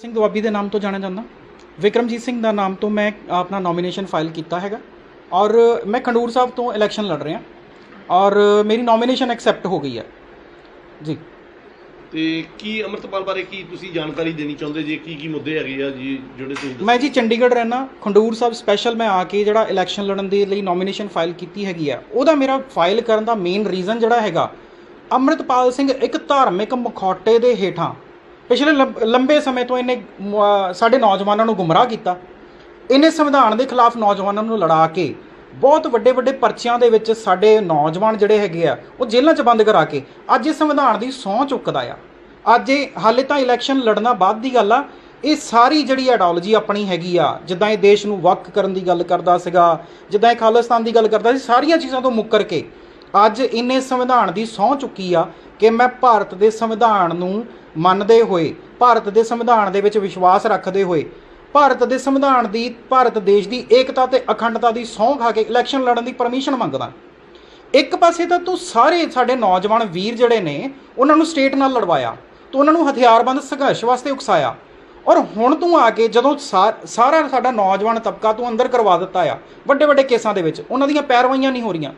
ਸਿੰਘ ਦੁਆਬੀ ਦੇ ਨਾਮ ਤੋਂ ਜਾਣਿਆ ਜਾਂਦਾ। ਵਿਕਰਮਜੀਤ ਸਿੰਘ ਦਾ ਨਾਮ ਤੋਂ ਮੈਂ ਆਪਣਾ ਨੋਮੀਨੇਸ਼ਨ ਫਾਈਲ ਕੀਤਾ ਹੈਗਾ। ਔਰ ਮੈਂ ਖੰਡੂਰ ਸਾਹਿਬ ਤੋਂ ਇਲੈਕਸ਼ਨ ਲੜ ਰਿਹਾ। ਔਰ ਮੇਰੀ ਨੋਮੀਨੇਸ਼ਨ ਐਕਸੈਪਟ ਹੋ ਗਈ ਹੈ। ਜੀ। ਤੇ ਕੀ ਅੰਮ੍ਰਿਤਪਾਲ ਬਾਰੇ ਕੀ ਤੁਸੀਂ ਜਾਣਕਾਰੀ ਦੇਣੀ ਚਾਹੁੰਦੇ? ਜੀ ਕੀ ਕੀ ਮੁੱਦੇ ਹੈਗੇ ਆ ਜੀ ਜਿਹੜੇ ਤੁਸੀਂ? ਮੈਂ ਜੀ ਚੰਡੀਗੜ੍ਹ ਰਹਿਣਾ ਖੰਡੂਰ ਸਾਹਿਬ ਸਪੈਸ਼ਲ ਮੈਂ ਆ ਕੇ ਜਿਹੜਾ ਇਲੈਕਸ਼ਨ ਲੜਨ ਦੇ ਲਈ ਨੋਮੀਨੇਸ਼ਨ ਫਾਈਲ ਕੀਤੀ ਹੈਗੀ ਆ। ਉਹਦਾ ਮੇਰਾ ਫਾਈਲ ਕਰਨ ਦਾ ਮੇਨ ਰੀਜ਼ਨ ਜਿਹੜਾ ਹੈਗਾ ਅੰਮ੍ਰਿਤਪਾਲ ਸਿੰਘ ਇੱਕ ਧਾਰਮਿਕ ਮਖੌਟੇ ਦੇ ਹੇਠਾਂ ਪਿਛਲੇ ਲੰਬ- ਲੰਬੇ ਸਮੇਂ ਤੋਂ ਇਹਨੇ ਸਾਡੇ ਨੌਜਵਾਨਾਂ ਨੂੰ ਗੁੰਮਰਾਹ ਕੀਤਾ। ਇਹਨੇ ਸੰਵਿਧਾਨ ਦੇ ਖਿਲਾਫ ਨੌਜਵਾਨਾਂ ਨੂੰ ਲੜਾ ਕੇ ਬਹੁਤ ਵੱਡੇ ਵੱਡੇ ਪਰਚਿਆਂ ਦੇ ਵਿੱਚ ਸਾਡੇ ਨੌਜਵਾਨ ਜਿਹੜੇ ਹੈਗੇ ਆ, ਉਹ ਜੇਲ੍ਹਾਂ 'ਚ ਬੰਦ ਕਰਾ ਕੇ ਅੱਜ ਇਹ ਸੰਵਿਧਾਨ ਦੀ ਸਹੁੰ ਚੁੱਕਦਾ ਆ। ਅੱਜ ਇਹ, ਹਾਲੇ ਤਾਂ ਇਲੈਕਸ਼ਨ ਲੜਨਾ ਬਾਅਦ ਦੀ ਗੱਲ ਆ, ਇਹ ਸਾਰੀ ਜਿਹੜੀ ਆਈਡੀਓਲੋਜੀ ਆਪਣੀ ਹੈਗੀ ਆ, ਜਿੱਦਾਂ ਇਹ ਦੇਸ਼ ਨੂੰ ਵੱਖ ਕਰਨ ਦੀ ਗੱਲ ਕਰਦਾ ਸੀਗਾ, ਜਿੱਦਾਂ ਇਹ ਖਾਲਿਸਤਾਨ ਦੀ ਗੱਲ ਕਰਦਾ ਸੀ, ਸਾਰੀਆਂ ਚੀਜ਼ਾਂ ਤੋਂ ਮੁੱਕਰ ਕੇ ਅੱਜ ਇਹਨੇ ਸੰਵਿਧਾਨ ਦੀ ਸਹੁੰ ਚੁੱਕੀ ਆ ਕਿ ਮੈਂ ਭਾਰਤ ਦੇ ਸੰਵਿਧਾਨ ਨੂੰ ਮੰਨਦੇ ਹੋਏ, ਭਾਰਤ ਦੇ ਸੰਵਿਧਾਨ ਦੇ ਵਿੱਚ ਵਿਸ਼ਵਾਸ ਰੱਖਦੇ ਹੋਏ, ਭਾਰਤ ਦੇ ਸੰਵਿਧਾਨ ਦੀ, ਭਾਰਤ ਦੇਸ਼ ਦੀ ਏਕਤਾ ਤੇ ਅਖੰਡਤਾ ਦੀ ਸਹੁੰ ਖਾ ਕੇ ਇਲੈਕਸ਼ਨ ਲੜਨ ਦੀ ਪਰਮਿਸ਼ਨ ਮੰਗਦਾ। ਇੱਕ ਪਾਸੇ ਤਾਂ ਤੂੰ ਸਾਰੇ ਸਾਡੇ ਨੌਜਵਾਨ ਵੀਰ ਜਿਹੜੇ ਨੇ, ਉਹਨਾਂ ਨੂੰ ਸਟੇਟ ਨਾਲ ਲੜਵਾਇਆ, ਤੂੰ ਉਹਨਾਂ ਨੂੰ ਹਥਿਆਰਬੰਦ ਸੰਘਰਸ਼ ਵਾਸਤੇ ਉਕਸਾਇਆ। ਔਰ ਹੁਣ ਤੂੰ ਆ ਕੇ ਜਦੋਂ ਸਾ- ਸਾਰਾ ਸਾਡਾ ਨੌਜਵਾਨ ਤਬਕਾ ਤੂੰ ਅੰਦਰ ਕਰਵਾ ਦਿੱਤਾ ਆ ਵੱਡੇ ਵੱਡੇ ਕੇਸਾਂ ਦੇ ਵਿੱਚ, ਉਹਨਾਂ ਦੀਆਂ ਪੈਰਵਾਈਆਂ ਨਹੀਂ ਹੋ ਰਹੀਆਂ।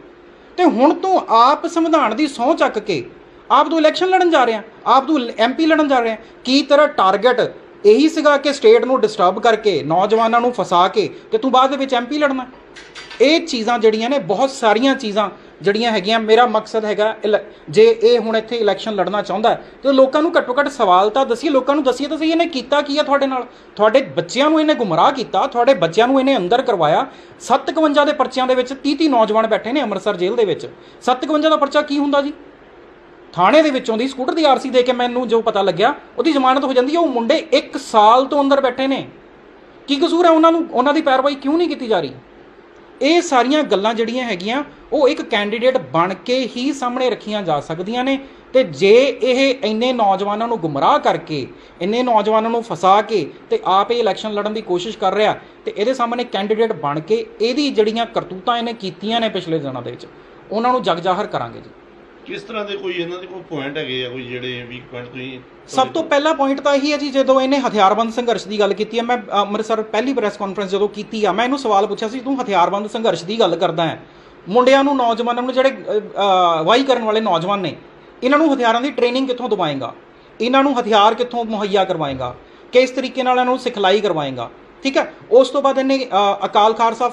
ਤੇ ਹੁਣ ਤੂੰ ਆਪ ਸੰਵਿਧਾਨ ਦੀ ਸਹੁੰ ਚੱਕ ਕੇ ਆਪ ਤੂੰ ਇਲੈਕਸ਼ਨ ਲੜਨ ਜਾ ਰਿਹਾ, ਆਪ ਤੂੰ ਐਮਪੀ ਲੜਨ ਜਾ ਰਿਹਾ, ਕੀ ਤੇਰਾ ਟਾਰਗੇਟ ਇਹੀ ਸੀਗਾ ਕਿ ਸਟੇਟ ਨੂੰ ਡਿਸਟਰਬ ਕਰਕੇ, ਨੌਜਵਾਨਾਂ ਨੂੰ ਫਸਾ ਕੇ ਤੇ ਤੂੰ ਬਾਅਦ ਦੇ ਵਿੱਚ ਐਮਪੀ ਲੜਨਾ? ਇਹ ਚੀਜ਼ਾਂ ਜਿਹੜੀਆਂ ਨੇ ਬਹੁਤ ਸਾਰੀਆਂ ਚੀਜ਼ਾਂ ਜਿਹੜੀਆਂ ਹੈਗੀਆਂ ਮੇਰਾ ਮਕਸਦ ਹੈਗਾ ਇਲ- ਜੇ ਇਹ ਹੁਣ ਇੱਥੇ ਇਲੈਕਸ਼ਨ ਲੜਨਾ ਚਾਹੁੰਦਾ ਹੈ, ਤੇ ਲੋਕਾਂ ਨੂੰ ਘੱਟੋ ਘੱਟ ਸਵਾਲ ਤਾਂ ਦਸੀਏ ਲੋਕਾਂ ਨੂੰ ਦਸੀਏ ਤਾਂ ਸਹੀ ਇਹਨੇ ਕੀਤਾ ਕੀ ਆ ਤੁਹਾਡੇ ਨਾਲ? ਤੁਹਾਡੇ ਬੱਚਿਆਂ ਨੂੰ ਇਹਨੇ ਗੁੰਮਰਾਹ ਕੀਤਾ ਤੁਹਾਡੇ ਬੱਚਿਆਂ ਨੂੰ ਇਹਨੇ ਅੰਦਰ ਕਰਵਾਇਆ। 57 ਦੇ ਪਰਚਿਆਂ ਦੇ ਵਿੱਚ 30 30 ਨੌਜਵਾਨ ਬੈਠੇ ਨੇ ਅੰਮ੍ਰਿਤਸਰ ਜੇਲ੍ਹ ਦੇ ਵਿੱਚ। 57 ਦਾ ਪਰਚਾ ਕੀ ਹੁੰਦਾ ਜੀ? ਥਾਣੇ ਦੇ ਵਿੱਚੋਂ ਦੀ ਸਕੂਟਰ ਦੀ ਆਰਸੀ ਦੇ ਕੇ ਮੈਨੂੰ ਜੋ ਪਤਾ ਲੱਗਿਆ ਉਹਦੀ ਜ਼ਮਾਨਤ ਹੋ ਜਾਂਦੀ ਹੈ ਉਹ ਮੁੰਡੇ 1 ਸਾਲ ਤੋਂ ਅੰਦਰ ਬੈਠੇ ਨੇ। ਕੀ ਕਸੂਰ ਹੈ ਉਹਨਾਂ ਨੂੰ? ਉਹਨਾਂ ਦੀ ਪੈਰਵਾਈ ਕਿਉਂ ਨਹੀਂ ਕੀਤੀ ਜਾ ਰਹੀ? ਇਹ ਸਾਰੀਆਂ ਗੱਲਾਂ ਜਿਹੜੀਆਂ ਹੈਗੀਆਂ, ਉਹ ਇੱਕ ਕੈਂਡੀਡੇਟ ਬਣ ਕੇ ਹੀ ਸਾਹਮਣੇ ਰੱਖੀਆਂ ਜਾ ਸਕਦੀਆਂ ਨੇ। ਤੇ ਜੇ ਇਹ ਇੰਨੇ ਨੌਜਵਾਨਾਂ ਨੂੰ ਗੁੰਮਰਾਹ ਕਰਕੇ, ਇੰਨੇ ਨੌਜਵਾਨਾਂ ਨੂੰ ਫਸਾ ਕੇ ਤੇ ਆਪ ਇਹ ਇਲੈਕਸ਼ਨ ਲੜਨ ਦੀ ਕੋਸ਼ਿਸ਼ ਕਰ ਰਿਹਾ, ਤੇ ਇਹਦੇ ਸਾਹਮਣੇ ਕੈਂਡੀਡੇਟ ਬਣ ਕੇ ਇਹਦੀ ਜਿਹੜੀਆਂ ਕਰਤੂਤਾਂ ਇਹਨੇ ਕੀਤੀਆਂ ਨੇ ਪਿਛਲੇ ਦਿਨਾਂ ਦੇ ਵਿੱਚ, ਉਹਨਾਂ ਨੂੰ ਜਗ ਜ਼ਾਹਰ ਕਰਾਂਗੇ ਜੀ। ਕਿਸ ਤਰ੍ਹਾਂ ਦੇ ਕੋਈ ਇਹਨਾਂ ਦੇ ਕੋਈ ਪੁਆਇੰਟ ਹੈਗੇ ਆ ਕੋਈ ਜਿਹੜੇ ਵੀਕ ਪੁਆਇੰਟ ਤੁਸੀਂ ਸਭ ਤੋਂ ਪਹਿਲਾ ਪੁਆਇੰਟ ਤਾਂ ਇਹੀ ਹੈ ਜੀ ਜਦੋਂ ਇਹਨੇ ਹਥਿਆਰਬੰਦ ਸੰਘਰਸ਼ ਦੀ ਗੱਲ ਕੀਤੀ ਹੈ ਮੈਂ ਅੰਮ੍ਰਿਤਸਰ ਪਹਿਲੀ ਪ੍ਰੈਸ ਕਾਨਫਰੰਸ ਜਦੋਂ ਕੀਤੀ ਆ ਮੈਂ ਇਹਨੂੰ ਸਵਾਲ ਪੁੱਛਿਆ ਸੀ ਤੂੰ ਹਥਿਆਰਬੰਦ ਸੰਘਰਸ਼ ਦੀ ਗੱਲ ਕਰਦਾ ਹੈ। ਮੁੰਡਿਆਂ ਨੂੰ ਨੌਜਵਾਨਾਂ ਨੂੰ ਜਿਹੜੇ ਵਾਹੀ ਕਰਨ ਵਾਲੇ ਨੌਜਵਾਨ ਨੇ ਇਹਨਾਂ ਨੂੰ ਹਥਿਆਰਾਂ ਦੀ ਟ੍ਰੇਨਿੰਗ ਕਿੱਥੋਂ ਦਵਾਏਗਾ? ਇਹਨਾਂ ਨੂੰ ਹਥਿਆਰ ਕਿੱਥੋਂ ਮੁਹੱਈਆ ਕਰਵਾਏਗਾ? ਕਿਸ ਤਰੀਕੇ ਨਾਲ ਇਹਨਾਂ ਨੂੰ ਸਿਖਲਾਈ ਕਰਵਾਏਗਾ? ਠੀਕ ਹੈ? ਉਸ ਤੋਂ ਬਾਅਦ ਇਹਨੇ ਅਕਾਲ ਖਾਲਸਾ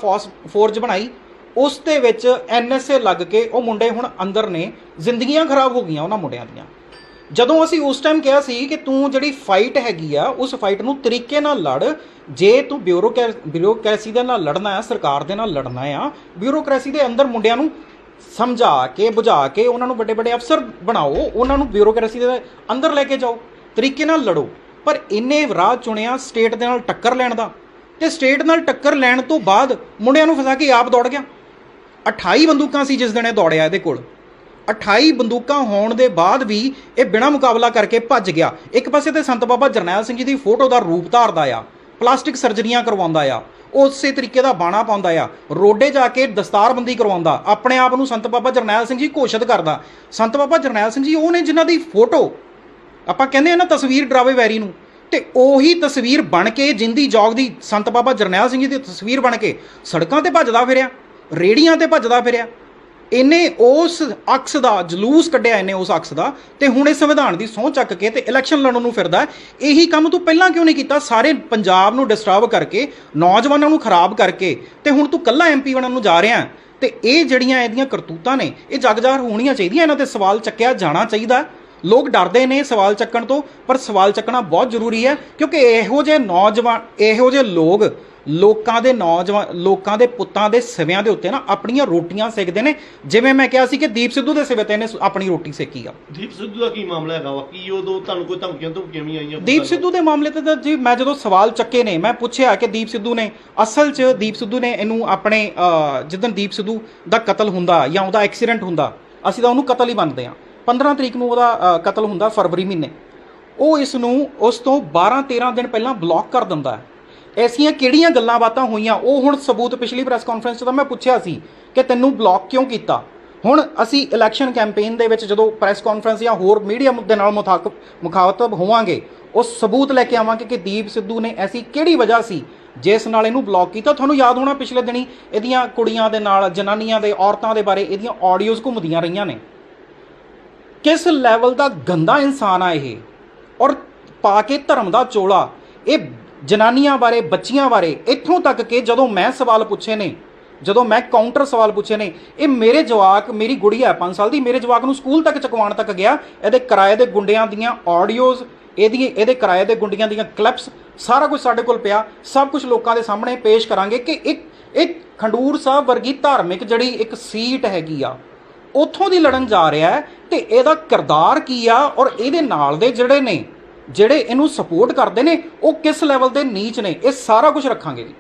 ਫੋਰਜ ਬਣਾਈ। ਉਸ ਦੇ ਵਿੱਚ ਐਨਐਸਏ ਲੱਗ ਕੇ ਉਹ ਮੁੰਡੇ ਹੁਣ ਅੰਦਰ ਨੇ, ਜ਼ਿੰਦਗੀਆਂ ਖਰਾਬ ਹੋ ਗਈਆਂ ਉਹਨਾਂ ਮੁੰਡਿਆਂ ਦੀਆਂ। ਜਦੋਂ ਅਸੀਂ ਉਸ ਟਾਈਮ ਕਿਹਾ ਸੀ ਕਿ ਤੂੰ ਜਿਹੜੀ ਫਾਈਟ ਹੈਗੀ ਆ, ਉਸ ਫਾਈਟ ਨੂੰ ਤਰੀਕੇ ਨਾਲ ਲੜ। ਜੇ ਤੂੰ ਬਿਊਰੋਕੈ ਬਿਊਰੋਕ੍ਰੇਸੀ ਦੇ ਨਾਲ ਲੜਨਾ ਆ, ਸਰਕਾਰ ਦੇ ਨਾਲ ਲੜਨਾ ਆ ਬਿਊਰੋਕ੍ਰੇਸੀ ਦੇ ਅੰਦਰ ਮੁੰਡਿਆਂ ਨੂੰ ਸਮਝਾ ਕੇ, ਬੁਝਾ ਕੇ ਉਹਨਾਂ ਨੂੰ ਵੱਡੇ ਵੱਡੇ ਅਫਸਰ ਬਣਾਓ, ਉਹਨਾਂ ਨੂੰ ਬਿਊਰੋਕ੍ਰੇਸੀ ਦੇ ਅੰਦਰ ਲੈ ਕੇ ਜਾਓ। ਤਰੀਕੇ ਨਾਲ ਲੜੋ। ਪਰ ਇੰਨੇ ਰਾਹ ਚੁਣਿਆ ਸਟੇਟ ਦੇ ਨਾਲ ਟੱਕਰ ਲੈਣ ਦਾ। ਤੇ ਸਟੇਟ ਨਾਲ ਟੱਕਰ ਲੈਣ ਤੋਂ ਬਾਅਦ ਮੁੰਡਿਆਂ ਨੂੰ ਫਸਾ ਕੇ ਆਪ ਦੌੜ ਗਿਆ। 28 ਬੰਦੂਕਾਂ ਸੀ ਜਿਸ ਦਿਨ ਇਹ ਦੌੜਿਆ ਇਹਦੇ ਕੋਲ। 28 ਬੰਦੂਕਾਂ ਹੋਣ ਦੇ ਬਾਅਦ ਵੀ ਇਹ ਬਿਨਾਂ ਮੁਕਾਬਲਾ ਕਰਕੇ ਭੱਜ ਗਿਆ। ਇੱਕ ਪਾਸੇ ਤੇ ਸੰਤ ਬਾਬਾ ਜਰਨੈਲ ਸਿੰਘ ਜੀ ਦੀ ਫੋਟੋ ਦਾ ਰੂਪ ਧਾਰਦਾ ਆ, ਪਲਾਸਟਿਕ ਸਰਜਰੀਆਂ ਕਰਵਾਉਂਦਾ ਆ, ਉਸੇ ਤਰੀਕੇ ਦਾ ਬਾਣਾ ਪਾਉਂਦਾ ਆ, ਰੋਡੇ ਜਾ ਕੇ ਦਸਤਾਰਬੰਦੀ ਕਰਵਾਉਂਦਾ, ਆਪਣੇ ਆਪ ਨੂੰ ਸੰਤ ਬਾਬਾ ਜਰਨੈਲ ਸਿੰਘ ਜੀ ਘੋਸ਼ਿਤ ਕਰਦਾ। ਸੰਤ ਬਾਬਾ ਜਰਨੈਲ ਸਿੰਘ ਜੀ ਉਹ ਨੇ ਜਿਨ੍ਹਾਂ ਦੀ ਫੋਟੋ, ਆਪਾਂ ਕਹਿੰਦੇ ਆ ਨਾ ਤਸਵੀਰ ਡਰਾਵੇ ਵੈਰੀ ਨੂੰ, ਤੇ ਉਹੀ ਤਸਵੀਰ ਬਣ ਕੇ ਜਿੰਦੀ ਜੋਗ ਦੀ ਸੰਤ ਬਾਬਾ ਜਰਨੈਲ ਸਿੰਘ ਜੀ ਦੀ ਤਸਵੀਰ ਬਣ ਕੇ ਸੜਕਾਂ ਤੇ ਭੱਜਦਾ ਫਿਰਿਆ। ਰੇੜੀਆਂ ਤੇ ਭੱਜਦਾ ਫਿਰਿਆ। ਇਹਨੇ ਉਸ ਅਕਸ ਦਾ ਜਲੂਸ ਕੱਢਿਆ, ਇਹਨੇ ਉਸ ਅਕਸ ਦਾ। ਤੇ ਹੁਣ ਇਹ ਸੰਵਿਧਾਨ ਦੀ ਸਹੁੰ ਚੱਕ ਕੇ ਤੇ ਇਲੈਕਸ਼ਨ ਲੜਨ ਨੂੰ ਫਿਰਦਾ ਇਹੀ ਕੰਮ ਤੂੰ ਪਹਿਲਾਂ ਕਿਉਂ ਨਹੀਂ ਕੀਤਾ? ਸਾਰੇ ਪੰਜਾਬ ਨੂੰ ਡਿਸਟਰਬ ਕਰਕੇ, ਨੌਜਵਾਨਾਂ ਨੂੰ ਖਰਾਬ ਕਰਕੇ। ਤੇ ਹੁਣ ਤੂੰ ਕੱਲਾ ਐਮਪੀ ਬਣਨ ਨੂੰ ਜਾ ਰਿਹਾ ਹੈ। ਤੇ ਇਹ ਜਿਹੜੀਆਂ ਇਹਦੀਆਂ ਕਰਤੂਤਾਂ ਨੇ, ਇਹ ਜਗਜ਼ਾਹਰ ਹੋਣੀਆਂ ਚਾਹੀਦੀਆਂ। ਇਹਨਾਂ ਤੇ ਸਵਾਲ ਚੱਕਿਆ ਜਾਣਾ ਚਾਹੀਦਾ ਲੋਕ ਡਰਦੇ ਨੇ ਸਵਾਲ ਚੱਕਣ ਤੋਂ ਪਰ ਸਵਾਲ ਚੱਕਣਾ ਬਹੁਤ ਜ਼ਰੂਰੀ ਹੈ ਕਿਉਂਕਿ ਇਹੋ ਜਿਹੇ ਨੌਜਵਾਨ ਇਹੋ ਜਿਹੇ ਲੋਕ ਲੋਕਾਂ ਦੇ ਨੌਜਵਾਨ ਲੋਕਾਂ ਦੇ ਪੁੱਤਾਂ ਦੇ ਸਿਵਿਆਂ ਦੇ ਉੱਤੇ ਨਾ ਆਪਣੀਆਂ ਰੋਟੀਆਂ ਸੇਕਦੇ ਨੇ। ਜਿਵੇਂ ਮੈਂ ਕਿਹਾ ਸੀ ਕਿ ਦੀਪ ਸਿੱਧੂ ਦੇ ਸਿਵੇ ਤੇ ਇਹਨੇ ਆਪਣੀ ਰੋਟੀ ਸੇਕੀ ਆ। ਦੀਪ ਸਿੱਧੂ ਦਾ ਕੀ ਮਾਮਲਾ ਹੈਗਾ ਵਾ? ਕੀ ਉਦੋਂ ਤੁਹਾਨੂੰ ਕੋਈ ਧਮਕੀਆਂ ਧਮਕੀਆਂ ਵੀ ਆਈਆਂ? ਦੀਪ ਸਿੱਧੂ ਦੇ ਮਾਮਲੇ ਤੇ ਤਾਂ ਜੀ ਮੈਂ ਜਦੋਂ ਸਵਾਲ ਚੱਕੇ ਨੇ ਮੈਂ ਪੁੱਛਿਆ ਕਿ ਦੀਪ ਸਿੱਧੂ ਨੇ ਅਸਲ 'ਚ ਦੀਪ ਸਿੱਧੂ ਨੇ ਇਹਨੂੰ ਆਪਣੇ ਅ, ਜਿੱਦਣ ਦੀਪ ਸਿੱਧੂ ਦਾ ਕਤਲ ਹੁੰਦਾ ਜਾਂ ਉਹਦਾ ਐਕਸੀਡੈਂਟ ਹੁੰਦਾ ਅਸੀਂ ਤਾਂ ਉਹਨੂੰ ਕਤਲ ਹੀ ਮੰਨਦੇ ਹਾਂ। 15 ਤਰੀਕ ਨੂੰ ਉਹਦਾ ਕਤਲ ਹੁੰਦਾ ਫਰਵਰੀ ਮਹੀਨੇ। ਉਹ ਇਸ ਨੂੰ ਉਸ ਤੋਂ 12 13 ਦਿਨ ਪਹਿਲਾਂ ਬਲੌਕ ਕਰ ਦਿੰਦਾ ਹੈ। ਐਸੀਆਂ ਕਿਹੜੀਆਂ ਗੱਲਾਂ ਬਾਤਾਂ ਹੋਈਆਂ? ਉਹ ਹੁਣ ਸਬੂਤ ਪਿਛਲੀ ਪ੍ਰੈਸ ਕਾਨਫਰੰਸ 'ਚ ਤਾਂ ਮੈਂ ਪੁੱਛਿਆ ਸੀ ਕਿ ਤੈਨੂੰ ਬਲੌਕ ਕਿਉਂ ਕੀਤਾ? ਹੁਣ ਅਸੀਂ ਇਲੈਕਸ਼ਨ ਕੈਂਪੇਨ ਦੇ ਵਿੱਚ ਜਦੋਂ ਪ੍ਰੈਸ ਕਾਨਫਰੰਸ ਜਾਂ ਹੋਰ ਮੀਡੀਆ ਦੇ ਨਾਲ ਮੁਤਾਕ ਮੁਖਾਤਬ ਹੋਵਾਂਗੇ, ਉਹ ਸਬੂਤ ਲੈ ਕੇ ਆਵਾਂਗੇ ਕਿ ਦੀਪ ਸਿੱਧੂ ਨੇ ਐਸੀ ਕਿਹੜੀ ਵਜ੍ਹਾ ਸੀ ਜਿਸ ਨਾਲ ਇਹਨੂੰ ਬਲੌਕ ਕੀਤਾ? ਤੁਹਾਨੂੰ ਯਾਦ ਹੋਣਾ ਪਿਛਲੇ ਦਿਨੀ ਇਹਦੀਆਂ ਕੁੜੀਆਂ ਦੇ ਨਾਲ, ਜਨਾਨੀਆਂ ਦੇ, ਔਰਤਾਂ ਦੇ ਬਾਰੇ ਇਹਦੀਆਂ ਆਡੀਓਜ਼ ਘੁੰਮਦੀਆਂ ਰਹੀਆਂ ਨੇ। ਕਿਸ ਲੈਵਲ ਦਾ ਗੰਦਾ ਇਨਸਾਨ ਆ ਇਹ? ਔਰ ਪਾ ਕੇ ਧਰਮ ਦਾ ਚੋਲਾ, ਇਹ ਜਨਾਨੀਆਂ ਬਾਰੇ, ਬੱਚੀਆਂ ਬਾਰੇ, ਇੱਥੋਂ ਤੱਕ ਕਿ ਜਦੋਂ ਮੈਂ ਸਵਾਲ ਪੁੱਛੇ ਨੇ, ਜਦੋਂ ਮੈਂ ਕਾਊਂਟਰ ਸਵਾਲ ਪੁੱਛੇ ਨੇ, ਇਹ ਮੇਰੇ ਜਵਾਕ, ਮੇਰੀ ਗੁੜੀਆ 5 ਸਾਲ ਦੀ, ਮੇਰੇ ਜਵਾਕ ਨੂੰ ਸਕੂਲ ਤੱਕ ਚਕਵਾਉਣ ਤੱਕ ਗਿਆ, ਇਹਦੇ ਕਿਰਾਏ ਦੇ ਗੁੰਡਿਆਂ ਦੀਆਂ ਆਡੀਓਜ਼ ਇਹਦੀ ਇਹਦੇ ਕਿਰਾਏ ਦੇ ਗੁੰਡੀਆਂ ਦੀਆਂ ਕਲਿੱਪਸ ਸਾਰਾ ਕੁਝ ਸਾਡੇ ਕੋਲ ਪਿਆ, ਸਭ ਕੁਝ ਲੋਕਾਂ ਦੇ ਸਾਹਮਣੇ ਪੇਸ਼ ਕਰਾਂਗੇ ਕਿ ਇੱਕ ਇੱਕ ਖੰਡੂਰ ਸਾਹਿਬ ਵਰਗੀ ਧਾਰਮਿਕ ਜਿਹੜੀ ਇੱਕ ਸੀਟ ਹੈਗੀ ਆ ਉੱਥੋਂ ਦੀ ਲੜਨ ਜਾ ਰਿਹਾ ਹੈ ਤੇ ਇਹਦਾ ਕਿਰਦਾਰ ਕੀ ਆ ਔਰ ਇਹਦੇ ਨਾਲ ਦੇ ਜਿਹੜੇ ਨੇ, ਜਿਹੜੇ ਇਹਨੂੰ ਸਪੋਰਟ ਕਰਦੇ ਨੇ, ਉਹ ਕਿਸ ਲੈਵਲ ਦੇ ਨੀਚ ਨੇ, ਇਹ ਸਾਰਾ ਕੁਝ ਰੱਖਾਂਗੇ। ਜੀ